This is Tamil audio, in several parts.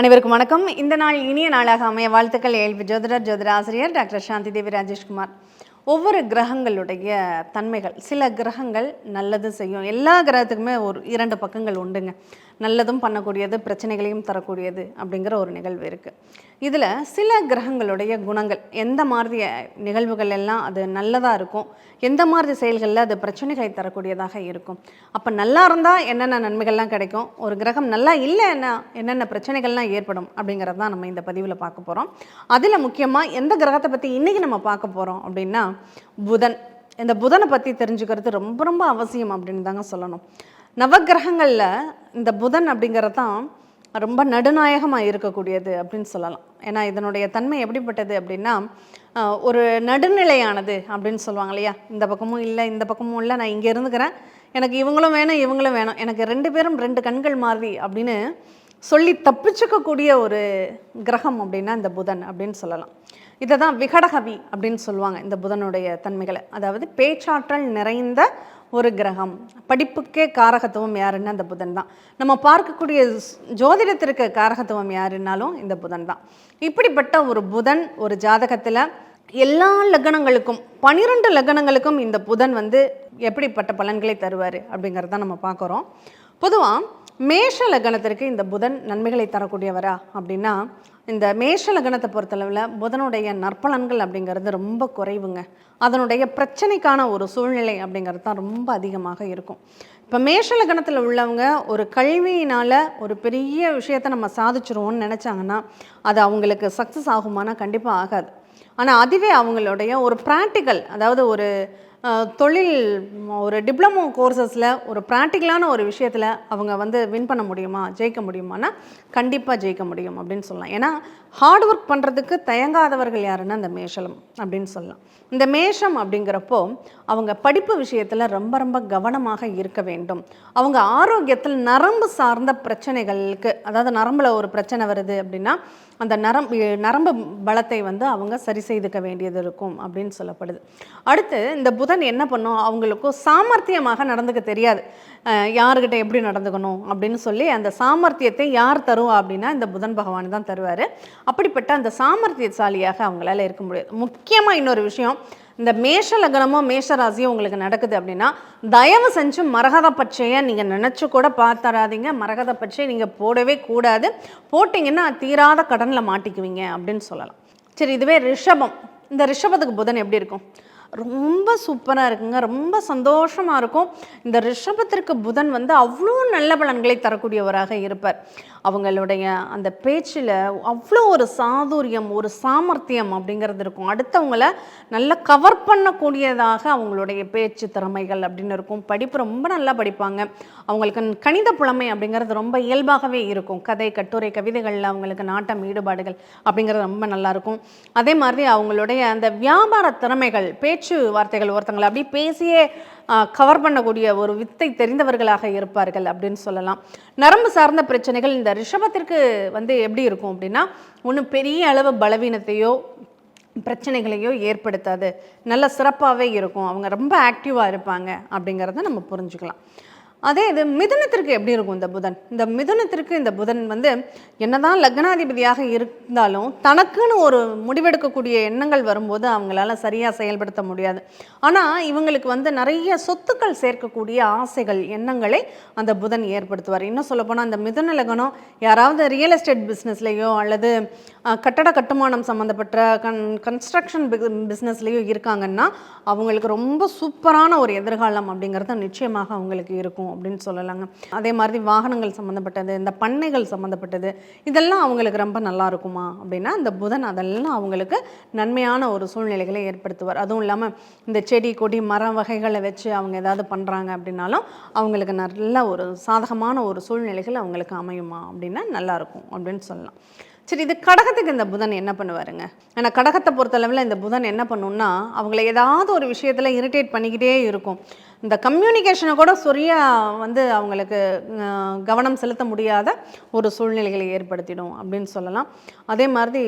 அனைவருக்கும் வணக்கம். இந்த நாள் இனிய நாளாக அமைய வாழ்த்துக்கள் ஏழ்வி ஜோதிடர் ஜோதிட ஆசிரியர் டாக்டர் சாந்தி தேவி ராஜேஷ்குமார். ஒவ்வொரு கிரகங்களுடைய தன்மைகள் சில கிரகங்கள் நல்லது செய்யும். எல்லா கிரகத்துக்குமே ஒரு இரண்டு பக்கங்கள் உண்டுங்க. நல்லதும் பண்ணக்கூடியது பிரச்சனைகளையும் தரக்கூடியது அப்படிங்கிற ஒரு நிகழ்வு இருக்குது இதில் சில கிரகங்களுடைய குணங்கள் எந்த மாதிரி நிகழ்வுகள் எல்லாம் அது நல்லதாக இருக்கும் எந்த மாதிரி செயல்களில் அது பிரச்சனைகளை தரக்கூடியதாக இருக்கும். அப்போ நல்லா இருந்தால் என்னென்ன நன்மைகள்லாம் கிடைக்கும் ஒரு கிரகம் நல்லா இல்லைன்னா என்னென்ன பிரச்சனைகள்லாம் ஏற்படும் அப்படிங்கிறது தான் நம்ம இந்த பதிவில் பார்க்க போகிறோம் அதில் முக்கியமாக எந்த கிரகத்தை பற்றி இன்றைக்கி நம்ம பார்க்க போகிறோம் அப்படின்னா புதன். இந்த புதனை பற்றி தெரிஞ்சுக்கிறது ரொம்ப ரொம்ப அவசியம் அப்படின்னு தாங்க சொல்லணும். நவகிரகங்களில் இந்த புதன் அப்படிங்கிறது தான் ரொம்ப நடுநாயகமாக இருக்கக்கூடியது அப்படின்னு சொல்லலாம். ஏன்னா இதனுடைய தன்மை எப்படிப்பட்டது அப்படின்னா ஒரு நடுநிலையானது அப்படின்னு சொல்லுவாங்க இல்லையா? இந்த பக்கமும் இல்லை இந்த பக்கமும் இல்லை நான் இங்கே இருந்துக்கிறேன். எனக்கு இவங்களும் வேணும் இவங்களும் வேணும். எனக்கு ரெண்டு பேரும் ரெண்டு கண்கள் மாறி அப்படின்னு சொல்லி தப்பிச்சுக்கக்கூடிய ஒரு கிரகம் அப்படின்னா இந்த புதன் அப்படின்னு சொல்லலாம். இதை தான் விகடகவி அப்படின்னு சொல்லுவாங்க இந்த புதனுடைய தன்மைகளை. அதாவது பேச்சாற்றல் நிறைந்த ஒரு கிரகம். படிப்புக்கே காரகத்துவம் யாருன்னா அந்த புதன் தான். நம்ம பார்க்கக்கூடிய ஜோதிடத்திற்கு காரகத்துவம் யாருன்னாலும் இந்த புதன் தான். இப்படிப்பட்ட ஒரு புதன் ஒரு ஜாதகத்தில் எல்லா லக்னங்களுக்கும் பனிரெண்டு லக்னங்களுக்கும் இந்த புதன் வந்து எப்படிப்பட்ட பலன்களை தருவார் அப்படிங்கிறத நம்ம பார்க்குறோம். பொதுவாக மேஷ லக்னத்திற்கு இந்த புதன் நன்மைகளை தரக்கூடியவரா? அப்படின்னா இந்த மேஷ லக்னத்தை பொறுத்தளவில் புதனுடைய நற்பலன்கள் அப்படிங்கிறது ரொம்ப குறைவுங்க. அதனுடைய பிரச்சனைக்கான ஒரு சூழ்நிலை அப்படிங்கிறது தான் ரொம்ப அதிகமாக இருக்கும். இப்போ மேஷ லக்னத்தில் உள்ளவங்க ஒரு கல்வியினால் ஒரு பெரிய விஷயத்தை நம்ம சாதிச்சிருவோம்னு நினச்சாங்கன்னா அது அவங்களுக்கு சக்ஸஸ் ஆகுமானா கண்டிப்பாக ஆகாது. ஆனால் அதுவே அவங்களுடைய ஒரு ப்ராக்டிக்கல் அதாவது ஒரு தொழில் ஒரு டிப்ளமோ கோர்சஸில் ஒரு ப்ராக்டிக்கலான ஒரு விஷயத்தில் அவங்க வந்து வின் பண்ண முடியுமா ஜெயிக்க முடியுமானா கண்டிப்பாக ஜெயிக்க முடியும் அப்படின்னு சொல்லலாம். ஏன்னா ஹார்ட் ஒர்க் பண்ணுறதுக்கு தயங்காதவர்கள் யாருன்னா இந்த மேஷலம் அப்படின்னு சொல்லலாம். இந்த மேஷம் அப்படிங்கிறப்போ அவங்க படிப்பு விஷயத்தில் ரொம்ப ரொம்ப கவனமாக இருக்க வேண்டும். அவங்க ஆரோக்கியத்தில் நரம்பு சார்ந்த பிரச்சனைகளுக்கு அதாவது நரம்பில் ஒரு பிரச்சனை வருது அப்படின்னா அந்த நரம்பு நரம்பு பலத்தை வந்து அவங்க சரி செய்துக்க வேண்டியது இருக்கும் அப்படின்னு சொல்லப்படுது. அடுத்து இந்த புதன் என்ன பண்ணும்? அவங்களுக்கும் சாமர்த்தியமாக நடந்துக்க தெரியாது. யாருக்கிட்ட எப்படி நடந்துக்கணும் அப்படின்னு சொல்லி அந்த சாமர்த்தியத்தை யார் தருவா அப்படின்னா இந்த புதன் பகவான் தான் தருவார். அப்படிப்பட்ட அந்த சாமர்த்தியசாலியாக அவங்களால இருக்க முடியாது. முக்கியமாக இன்னொரு விஷயம் இந்த மேஷ லக்னமோ மேஷ ராசியோ உங்களுக்கு நடக்குது அப்படின்னா தயவு செஞ்சு மரகத பச்சையை நீங்கள் நினச்சி கூட பார்த்தராதீங்க மரகத பச்சையை நீங்கள் போடவே கூடாது. போட்டிங்கன்னா தீராத கடனில் மாட்டிக்குவீங்க அப்படின்னு சொல்லலாம். சரி இதுவே ரிஷபம். இந்த ரிஷபத்துக்கு புதன் எப்படி இருக்கும்? ரொம்ப சூப்பராக இருக்குங்க. ரொம்ப சந்தோஷமாக இருக்கும். இந்த ரிஷபத்திற்கு புதன் வந்து அவ்வளோ நல்ல பலன்களை தரக்கூடியவராக இருப்பார். அவங்களுடைய அந்த பேச்சில் அவ்வளோ ஒரு சாதுரியம் ஒரு சாமர்த்தியம் அப்படிங்கிறது இருக்கும். அடுத்தவங்கள நல்லா கவர் பண்ணக்கூடியதாக அவங்களுடைய பேச்சு திறமைகள் அப்படின்னு இருக்கும். படிப்பு ரொம்ப நல்லா படிப்பாங்க. அவங்களுக்கு கணித புலமை அப்படிங்கிறது ரொம்ப இயல்பாகவே இருக்கும். கதை கட்டுரை கவிதைகளில் அவங்களுக்கு நாட்டம் ஈடுபாடுகள் அப்படிங்கிறது ரொம்ப நல்லாயிருக்கும் அதே மாதிரி அவங்களுடைய அந்த வியாபார திறமைகள் பேச்சு வார்த்தைகள் ஒருத்தங்களை அப்படியே பேசியே கவர் பண்ணக்கூடிய ஒரு வித்தை தெரிந்தவர்களாக இருப்பார்கள் அப்படின்னு சொல்லலாம். நரம்பு சார்ந்த பிரச்சனைகள் இந்த ரிஷபத்திற்கு வந்து எப்படி இருக்கும் அப்படின்னா ஒன்றும் பெரிய அளவு பலவீனத்தையோ பிரச்சனைகளையோ ஏற்படுத்தாது. நல்ல சிறப்பாகவே இருக்கும். அவங்க ரொம்ப ஆக்டிவாக இருப்பாங்க அப்படிங்கிறத நம்ம புரிஞ்சுக்கலாம். அதே இது மிதுனத்திற்கு எப்படி இருக்கும் இந்த புதன்? இந்த மிதுனத்திற்கு இந்த புதன் வந்து என்னதான் லக்னாதிபதியாக இருந்தாலும் தனக்குன்னு ஒரு முடிவெடுக்கக்கூடிய எண்ணங்கள் வரும்போது அவங்களால சரியாக செயல்படுத்த முடியாது. ஆனால் இவங்களுக்கு வந்து நிறைய சொத்துக்கள் சேர்க்கக்கூடிய ஆசைகள் எண்ணங்களை அந்த புதன் ஏற்படுத்துவார். இன்னும் சொல்லப்போனால் அந்த மிதுன லக்னம் யாராவது ரியல் எஸ்டேட் பிஸ்னஸ்லேயோ அல்லது கட்டட கட்டுமானம் சம்மந்தப்பட்ட கன் கன்ஸ்ட்ரக்ஷன் பிஸ்னஸ்லேயோ இருக்காங்கன்னா அவங்களுக்கு ரொம்ப சூப்பரான ஒரு எதிர்காலம் அப்படிங்கிறது நிச்சயமாக அவங்களுக்கு இருக்கும். அப்படின்னு சொல்லலாங்க. அதே மாதிரி வாகனங்கள் சம்மந்தப்பட்டது இந்த பண்ணைகள் சம்மந்தப்பட்டது இதெல்லாம் அவங்களுக்கு ரொம்ப நல்லா இருக்குமா அப்படின்னா இந்த புதன் அதெல்லாம் அவங்களுக்கு நன்மையான ஒரு சூழ்நிலைகளை ஏற்படுத்துவார். அதுவும் இல்லாமல் இந்த செடி கொடி மரம் வகைகளை வச்சு அவங்க ஏதாவது பண்ணுறாங்க அப்படின்னாலும் அவங்களுக்கு நல்ல ஒரு சாதகமான ஒரு சூழ்நிலைகள் அவங்களுக்கு அமையுமா அப்படின்னா நல்லாயிருக்கும் அப்படின்னு சொல்லலாம். சரி இது கடகத்துக்கு இந்த புதன் என்ன பண்ணுவாருங்க? ஆனால் கடகத்தை பொறுத்தளவில் இந்த புதன் என்ன பண்ணுன்னா அவங்கள ஏதாவது ஒரு விஷயத்தில் இரிட்டேட் பண்ணிக்கிட்டே இருக்கும். இந்த கம்யூனிகேஷனை கூட சரியாக வந்து அவங்களுக்கு கவனம் செலுத்த முடியாத ஒரு சூழ்நிலைகளை ஏற்படுத்திடும் அப்படின்னு சொல்லலாம். அதே மாதிரி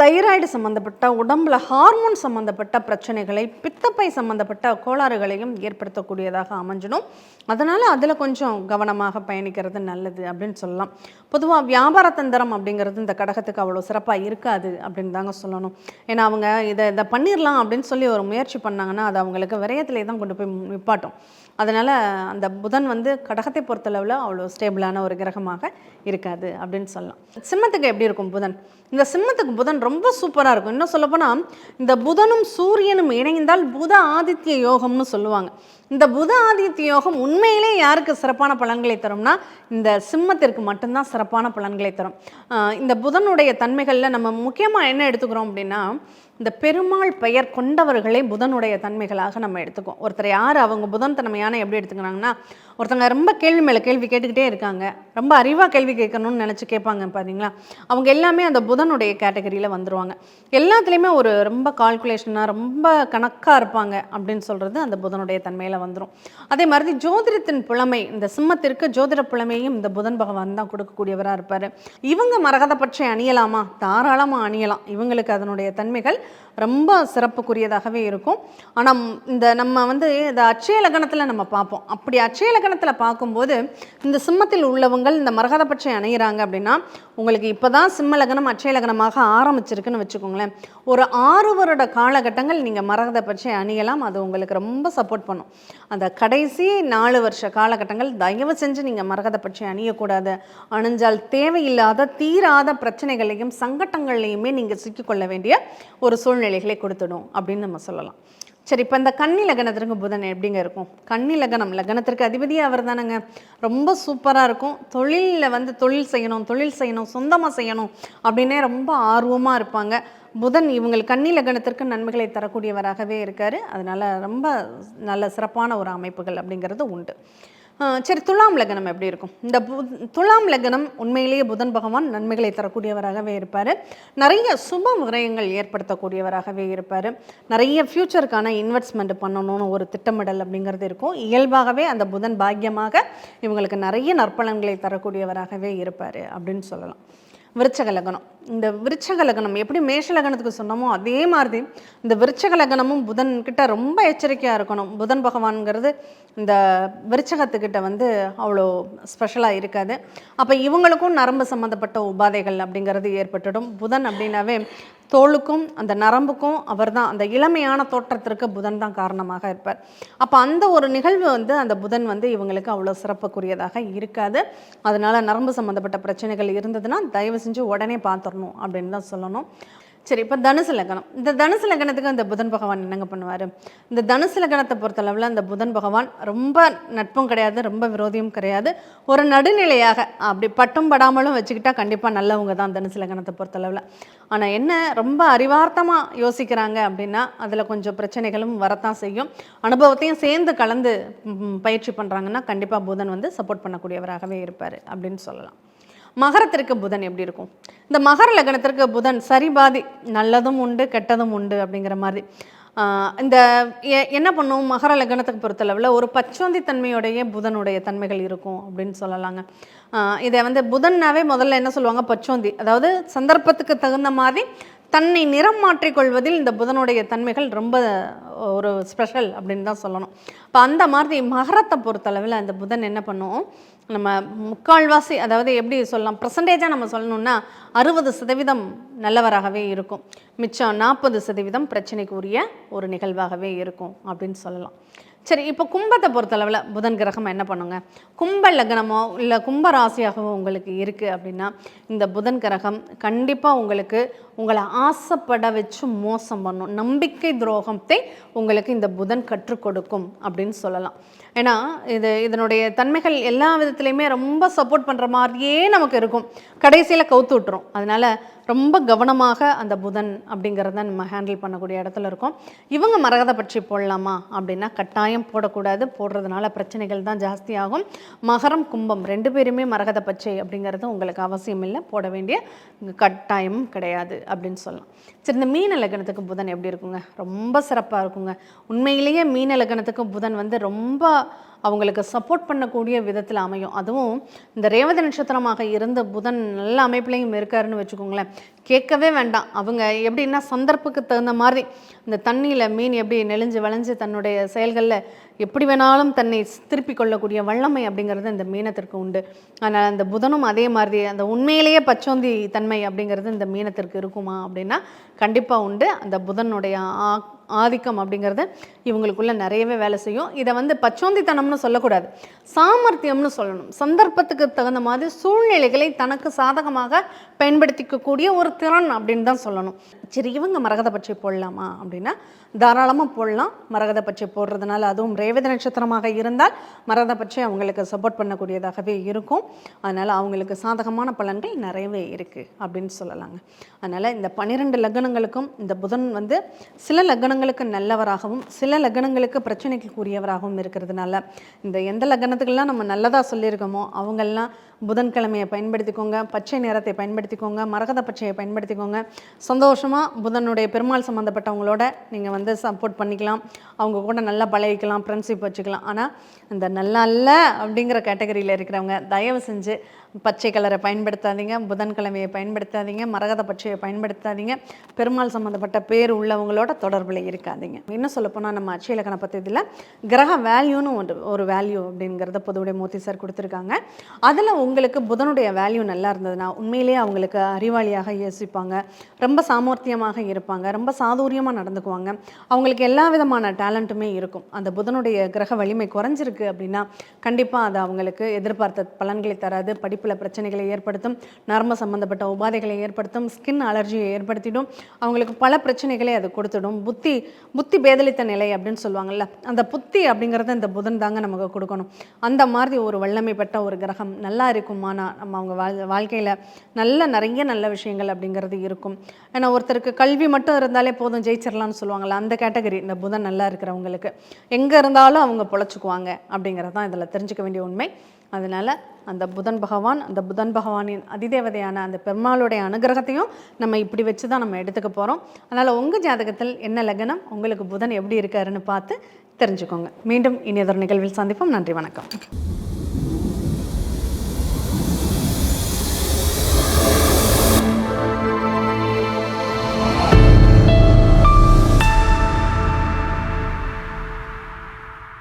தைராய்டு சம்மந்தப்பட்ட உடம்புல ஹார்மோன் சம்மந்தப்பட்ட பிரச்சனைகளை பித்தப்பை சம்மந்தப்பட்ட கோளாறுகளையும் ஏற்படுத்தக்கூடியதாக அமைஞ்சிடும். அதனால் அதில் கொஞ்சம் கவனமாக பயணிக்கிறது நல்லது அப்படின்னு சொல்லலாம். பொதுவாக வியாபார தந்திரம் அப்படிங்கிறது இந்த கடகத்துக்கு அவ்வளோ சிறப்பாக இருக்காது அப்படின்னு தாங்க சொல்லணும். ஏன்னா அவங்க இதை இதை பண்ணிடலாம் அப்படின்னு சொல்லி ஒரு முயற்சி பண்ணாங்கன்னா அது அவங்களுக்கு விரயத்திலே தான் கொண்டு போய் நிப்பாட்டும். அதனால் அந்த புதன் வந்து கடகத்தை பொறுத்தளவில் அவ்வளோ ஸ்டேபிளான ஒரு கிரகமாக இருக்காது அப்படின்னு சொல்லலாம். சிம்மத்துக்கு எப்படி இருக்கும் புதன்? இந்த சிம்மத்துக்கு புதன் ரொம்ப சூப்பராக இருக்கும். இன்னும் சொல்லப்போனால் இந்த புதனும் சூரியனும் இணைந்தால் புத ஆதித்ய யோகம்னு சொல்லுவாங்க. இந்த புத ஆதித்ய யோகம் உண்மையிலே யாருக்கு சிறப்பான பலன்களை தரும்னா இந்த சிம்மத்திற்கு மட்டும்தான் சிறப்பான பலன்களை தரும். இந்த புதனுடைய தன்மைகளில் நம்ம முக்கியமாக என்ன எடுத்துக்கிறோம் அப்படின்னா இந்த பெருமாள் பெயர் கொண்டவர்களே புதனுடைய தன்மைகளாக நம்ம எடுத்துக்கோம் ஒருத்தர் யார்? அவங்க புதன் தன்மையான எப்படி எடுத்துக்கிறாங்கன்னா ஒருத்தங்க ரொம்ப கேள்வி மேலே கேள்வி கேட்டுக்கிட்டே இருக்காங்க. ரொம்ப அறிவாக கேள்வி கேட்கணும்னு நினச்சி கேட்பாங்க பார்த்தீங்களா அவங்க எல்லாமே அந்த புதனுடைய கேட்டகரியில் வந்துருவாங்க. எல்லாத்துலேயுமே ஒரு ரொம்ப கால்குலேஷனாக ரொம்ப கணக்காக இருப்பாங்க அப்படின்னு சொல்கிறது அந்த புதனுடைய தன்மையில் வந்துடும் அதே மாதிரி ஜோதிடத்தின் புலமை இந்த சிம்மத்திற்கு ஜோதிட புலமையும் இந்த புதன் பகவான் தான் கொடுக்கக்கூடியவராக இருப்பார். இவங்க மரகத பட்சம் அணியலாமா? தாராளமாக அணியலாம். இவங்களுக்கு அதனுடைய தன்மைகள் ரொம்ப சிறப்புக்குரியதாகவே இருக்கும். ஆனால் இந்த நம்ம வந்து இந்த அச்சய லக்னத்தில் நம்ம பார்ப்போம். அப்படி அச்சய லக்னத்தில் பார்க்கும்போது இந்த சிம்மத்தில் உள்ளவங்கள் இந்த மரகத பட்சை அணையிறாங்க அப்படின்னா உங்களுக்கு இப்போ தான் சிம்ம லக்னம் அச்சய லக்னமாக ஆரம்பிச்சிருக்குன்னு வச்சுக்கோங்களேன். ஒரு ஆறு வருட காலகட்டங்கள் நீங்கள் மரகத பட்சை அணியலாம். அது உங்களுக்கு ரொம்ப சப்போர்ட் பண்ணும். அந்த கடைசி நாலு வருஷ காலகட்டங்கள் தயவு செஞ்சு நீங்கள் மரகத பட்சை அணியக்கூடாது. அணிஞ்சால் தேவையில்லாத தீராத பிரச்சனைகளையும் சங்கட்டங்களையுமே நீங்கள் சிக்கிக்கொள்ள வேண்டிய ஒரு சூழ்நிலைகளை கொடுத்துடும் அப்படின்னு நம்ம சொல்லலாம். சரி இப்போ இந்த கன்னி லக்னத்திற்கு புதன் எப்படிங்க இருக்கும்? கன்னி லக்னம் லக்னத்திற்கு அதிபதியே அவர் தானேங்க. ரொம்ப சூப்பராக இருக்கும். தொழிலில் வந்து தொழில் செய்யணும் தொழில் செய்யணும் சொந்தமாக செய்யணும் அப்படின்னே ரொம்ப ஆர்வமாக இருப்பாங்க. புதன் இவங்கள் கன்னி லக்னத்திற்கு நன்மைகளை தரக்கூடியவராகவே இருக்கார். அதனால் ரொம்ப நல்ல சிறப்பான ஒரு அமைப்புகள் அப்படிங்கிறது உண்டு. சரி துலாம் லக்னம் எப்படி இருக்கும்? இந்த பு துலாம் லக்னம் உண்மையிலேயே புதன் பகவான் நன்மைகளை தரக்கூடியவராகவே இருப்பார். நிறைய சுப விரயங்கள் ஏற்படுத்தக்கூடியவராகவே இருப்பார். நிறைய ஃப்யூச்சருக்கான இன்வெஸ்ட்மெண்ட் பண்ணணும்னு ஒரு திட்டமிடல் அப்படிங்கிறது இருக்கும். இயல்பாகவே அந்த புதன் பாக்கியமாக இவங்களுக்கு நிறைய நற்பலன்களை தரக்கூடியவராகவே இருப்பார் அப்படின்னு சொல்லலாம். விருச்சக லக்னம். இந்த விருச்சக லக்னம் எப்படி மேஷ லக்னத்துக்கு சொன்னோமோ அதே மாதிரி இந்த விருச்சக லக்னமும் புதன்கிட்ட ரொம்ப எச்சரிக்கையாக இருக்கணும். புதன் பகவான்ங்கிறது இந்த விருச்சகத்துக்கிட்ட வந்து அவ்வளோ ஸ்பெஷலாக இருக்காது. அப்போ இவங்களுக்கும் நரம்பு சம்மந்தப்பட்ட உபாதைகள் அப்படிங்கிறது ஏற்பட்டுடும். புதன் அப்படின்னாவே தோளுக்கும் அந்த நரம்புக்கும் அவர் தான் அந்த இளமையான தோற்றத்திற்கு புதன் தான் காரணமாக இருப்பார். அப்போ அந்த ஒரு நிகழ்வு வந்து அந்த புதன் வந்து இவங்களுக்கு அவ்வளோ சிறப்புக்குரியதாக இருக்காது. அதனால் நரம்பு சம்மந்தப்பட்ட பிரச்சனைகள் இருந்ததுன்னா தயவு செஞ்சு உடனே பார்த்துடணும். அப்படின்னு தான் சொல்லணும். சரி இப்போ தனுசு லக்னம். இந்த தனுசு லக்னத்துக்கு இந்த புதன் பகவான் என்னங்க பண்ணுவார்? இந்த தனுசு லக்னத்தை பொறுத்தளவில் அந்த புதன் பகவான் ரொம்ப நட்பும் கிடையாது ரொம்ப விரோதியும் கிடையாது. ஒரு நடுநிலையாக அப்படி பட்டும் படாமலும் வச்சுக்கிட்டா கண்டிப்பாக நல்லவங்க தான் தனுசு லக்னத்தை பொறுத்தளவில். ஆனால் என்ன ரொம்ப அறிவார்த்தமாக யோசிக்கிறாங்க அப்படின்னா அதில் கொஞ்சம் பிரச்சனைகளும் வரத்தான் செய்யும். அனுபவத்தையும் சேர்ந்து கலந்து பயிற்சி பண்ணுறாங்கன்னா கண்டிப்பாக புதன் வந்து சப்போர்ட் பண்ணக்கூடியவராகவே இருப்பார் அப்படின்னு சொல்லலாம். மகரத்திற்கு புதன் எப்படி இருக்கும்? இந்த மகர லக்னத்திற்கு புதன் சரிபாதி நல்லதும் உண்டு கெட்டதும் உண்டு அப்படிங்கிற மாதிரி. இந்த எ- என்ன பண்ணும்? மகர லக்னத்துக்கு பொறுத்தளவில் ஒரு பச்சோந்தி தன்மையுடைய புதனுடைய தன்மைகள் இருக்கும் அப்படின்னு சொல்லலாங்க. இதை வந்து புதன்னாவே முதல்ல என்ன சொல்லுவாங்க? பச்சோந்தி அதாவது சந்தர்ப்பத்துக்கு தகுந்த மாதிரி தன்னை நிறம் மாற்றிக்கொள்வதில் இந்த புதனுடைய தன்மைகள் ரொம்ப ஒரு ஸ்பெஷல் அப்படின்னு தான் சொல்லணும். இப்போ அந்த மாதிரி மகரத்தை பொறுத்தளவில் அந்த புதன் என்ன பண்ணும்? நம்ம முக்கால்வாசி அதாவது எப்படி சொல்லலாம் பர்சன்டேஜாக நம்ம சொல்லணும்னா அறுபது சதவீதம் நல்லவராகவே இருக்கும். மிச்சம் நாற்பது சதவீதம் பிரச்சனைக்குரிய ஒரு நிகழ்வாகவே இருக்கும் அப்படின்னு சொல்லலாம். சரி இப்போ கும்பத்தை பொறுத்தளவில் புதன் கிரகம் என்ன பண்ணுங்க? கும்ப லக்னமோ இல்லை கும்ப ராசியாகவோ உங்களுக்கு இருக்குது அப்படின்னா இந்த புதன் கிரகம் கண்டிப்பாக உங்களுக்கு உங்களை ஆசைப்பட வச்சு மோசம் பண்ணும். நம்பிக்கை துரோகத்தை உங்களுக்கு இந்த புதன் கற்றுக் கொடுக்கும் அப்படின்னு சொல்லலாம். ஏன்னா இது இதனுடைய தன்மைகள் எல்லா விதத்துலையுமே ரொம்ப சப்போர்ட் பண்ணுற மாதிரியே நமக்கு இருக்கும். கடைசியில் கவுத்து விட்டுரும். அதனால் ரொம்ப கவனமாக அந்த புதன் அப்படிங்கிறத நம்ம ஹேண்டில் பண்ணக்கூடிய இடத்துல இருக்கோம். இவங்க மரகத பற்றி போடலாமா அப்படின்னா கட்டாயம் போடக்கூடாது. போடுறதுனால பிரச்சனைகள் தான் ஜாஸ்தியாகும். மகரம் கும்பம் ரெண்டு பேருமே மரகத பச்சை அப்படிங்கிறது உங்களுக்கு அவசியம் இல்லை. போட வேண்டிய கட்டாயமும் கிடையாது. அப்படின்னு சொல்லலாம். சரி இந்த மீன லக்னத்துக்கு புதன் எப்படி இருக்குங்க? ரொம்ப சிறப்பாக இருக்குங்க. உண்மையிலேயே மீன லக்னத்துக்கு புதன் வந்து ரொம்ப அவங்களுக்கு சப்போர்ட் பண்ணக்கூடிய விதத்தில் அமையும். அதுவும் இந்த ரேவதி நட்சத்திரமாக இருந்த புதன் நல்ல அமைப்புலையும் இருக்காருன்னு வச்சுக்கோங்களேன். கேட்கவே வேண்டாம். அவங்க எப்படின்னா சந்தர்ப்புக்கு தகுந்த மாதிரி இந்த தண்ணியில் மீன் எப்படி நெளிஞ்சு வளைஞ்சு தன்னுடைய செயல்களில் எப்படி வேணாலும் தன்னை திருப்பி கொள்ளக்கூடிய வல்லமை அப்படிங்கிறது இந்த மீனத்திற்கு உண்டு. அதனால் அந்த புதனும் அதே மாதிரி அந்த உண்மையிலேயே பச்சோந்தி தன்மை அப்படிங்கிறது இந்த மீனத்திற்கு இருக்குமா அப்படின்னா கண்டிப்பாக உண்டு. அந்த புதனுடைய ஆ- ஆதிக்கம் அப்படிங்கிறது இவங்களுக்குள்ளே நிறையவே வேலை செய்யும். இதை வந்து பச்சோந்தித்தனம்னு சொல்லக்கூடாது. சாமர்த்தியம்னு சொல்லணும். சந்தர்ப்பத்துக்கு தகுந்த மாதிரி சூழ்நிலைகளை தனக்கு சாதகமாக பயன்படுத்திக்கக்கூடிய ஒரு திறன் அப்படின்னு தான் சொல்லணும். சரி இவங்க மரகத பச்சை போடலாமா அப்படின்னா தாராளமாக போடலாம். மரகத பச்சை போடுறதுனால அதுவும் ரேவதி நட்சத்திரமாக இருந்தால் மரகத பச்சை அவங்களுக்கு சப்போர்ட் பண்ணக்கூடியதாகவே இருக்கும். அதனால் அவங்களுக்கு சாதகமான பலன்கள் நிறையவே இருக்குது அப்படின்னு சொல்லலாங்க. அதனால் இந்த பன்னிரெண்டு லக்னங்களுக்கும் இந்த புதன் வந்து சில லக்னங்களுக்கு நல்லவராகவும் சில லக்னங்களுக்கு பிரச்சனைக்குரியவராகவும் இருக்கிறதுனால இந்த எந்த லக்னத்துக்கெல்லாம் நம்ம நல்லதாக சொல்லியிருக்கோமோ அவங்கெல்லாம் புதன்கிழமையை பயன்படுத்திக்கோங்க பச்சை நேரத்தை பயன்படுத்திக்கோங்க மரகத பச்சையை பயன்படுத்திக்கோங்க சந்தோஷமாக புதனுடைய பெருமாள் சம்மந்தப்பட்டவங்களோட நீங்கள் வந்து சப்போர்ட் பண்ணிக்கலாம். அவங்க கூட நல்லா பழகிக்கலாம் ஃப்ரெண்ட்ஷிப் வச்சுக்கலாம். ஆனால் இந்த நல்லா இல்லை அப்படிங்கிற கேட்டகரியில் இருக்கிறவங்க தயவு செஞ்சு பச்சை கலரை பயன்படுத்தாதீங்க புதன்கிழமையை பயன்படுத்தாதீங்க மரகத பச்சையை பயன்படுத்தாதீங்க பெருமாள் சம்மந்தப்பட்ட பேர் உள்ளவங்களோட தொடர்பில் இருக்காதீங்க. இன்னும் சொல்லப்போனால் நம்ம அட்சய இலக்கண பத்தியத்தில் கிரக வேல்யூன்னு ஒன்று ஒரு வேல்யூ அப்படிங்கிறத பொதுவுடைய மோதி சார் கொடுத்துருக்காங்க. அதில் உங்களுக்கு புதனுடைய வேல்யூ நல்லா இருந்ததுன்னா உண்மையிலேயே அவங்களுக்கு அறிவாளியாக யோசிப்பாங்க. ரொம்ப சாமர்த்தியமாக இருப்பாங்க. ரொம்ப சாதுரியமாக நடந்துக்குவாங்க. அவங்களுக்கு எல்லா விதமான டேலண்ட்டுமே இருக்கும். அந்த புதனுடைய கிரக வலிமை குறைஞ்சிருக்கு அப்படின்னா கண்டிப்பாக அது அவங்களுக்கு எதிர்பார்த்த பலன்களை தராது. படிப்பில் பிரச்சனைகளை ஏற்படுத்தும். நரம்பு சம்மந்தப்பட்ட உபாதைகளை ஏற்படுத்தும். ஸ்கின் அலர்ஜியை ஏற்படுத்திடும். அவங்களுக்கு பல பிரச்சனைகளை அது கொடுத்துடும். புத்தி புத்தி பேதலித்த நிலை அப்படின்னு சொல்லுவாங்கல்ல அந்த புத்தி அப்படிங்கிறத இந்த புதன் தாங்க நமக்கு கொடுக்கணும். அந்த மாதிரி ஒரு வல்லமை பெற்ற ஒரு கிரகம் நல்லா இருக்குமானா நம்ம அவங்க வாழ் வாழ்க்கையில் நல்ல நிறைய நல்ல விஷயங்கள் அப்படிங்கிறது இருக்கும். ஏன்னா ஒருத்தர் ஒருத்தருக்கு கல்வி மட்டும் இருந்தாலே போதும் ஜெயிச்சிடலாம்னு சொல்லுவாங்கள்ல அந்த கேட்டகரி இந்த புதன் நல்லா இருக்கிறவங்களுக்கு. எங்கே இருந்தாலும் அவங்க பொழைச்சிக்குவாங்க அப்படிங்கிறது தான் இதில் தெரிஞ்சுக்க வேண்டிய உண்மை. அதனால் அந்த புதன் பகவான் அந்த புதன் பகவானின் அதிதேவதையான அந்த பெருமாளுடைய அனுகிரகத்தையும் நம்ம இப்படி வச்சு தான் நம்ம எடுத்துக்க போகிறோம் அதனால் உங்கள் ஜாதகத்தில் என்ன லக்னம் உங்களுக்கு புதன் எப்படி இருக்காருன்னு பார்த்து தெரிஞ்சுக்கோங்க. மீண்டும் இனியதொரு நிகழ்வில் சந்திப்போம். நன்றி வணக்கம்.